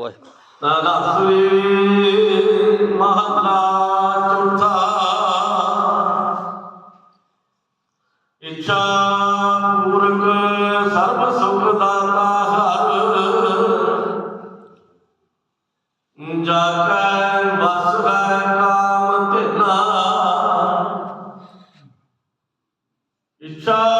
ਵਾਹਿਗੁਰੂ ਤਨਸਰੀ ਮਹਲਾ ਚੌਥਾ। ਇੱਛਾ ਪੂਰਕ ਸਰਬ ਸੁਖ ਦਾਤਾ ਹਰ ਜਾ ਕੈ ਵਸ ਹੈ ਕਾਮ ਤਿਨਾ ਇੱਛਾ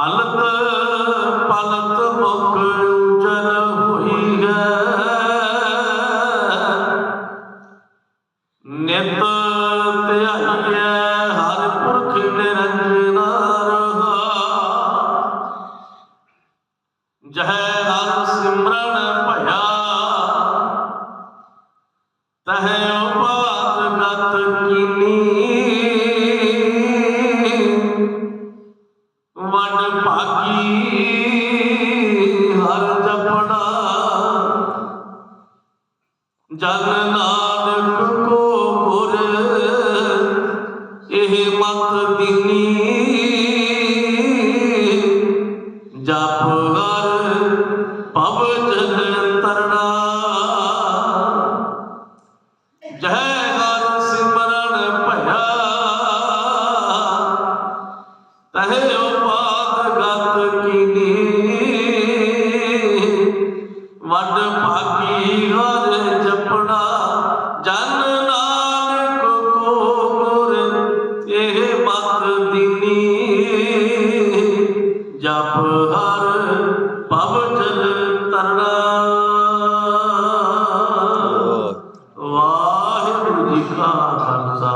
ਹਲਤ ਪਲਤ ਮੁਖ ਉਜਲ ਹੋਈ ਹੈ। ਨਿਤ ਧਿਆਈਐ ਹਰ ਪੁਰਖ ਨਿਰੰਜਨਾ ਰਹਾ ਜਹ ਭਾਗੀ ਹਰ ਜਪਣਾ। ਜਨ ਨਾਨਕ ਕੋ ਮੁਰ ਇਹ ਮਤ ਦਿਨੀ। ਜਪ ਹਰ ਪਵ ਜਨ ਨਾਮੀ ਹਰ ਜਪਣਾ ਜਨ ਨਾਨਕ ਕੋ ਗੁਰ ਇਹ ਮਤ ਦਿਨੀ। ਜਪ ਹਰ ਪਵ ਜਲ ਤਰਣਾ ਵਾਹਿਗੁਰੂ ਜੀ ਕਾ ਖਾਲਸਾ।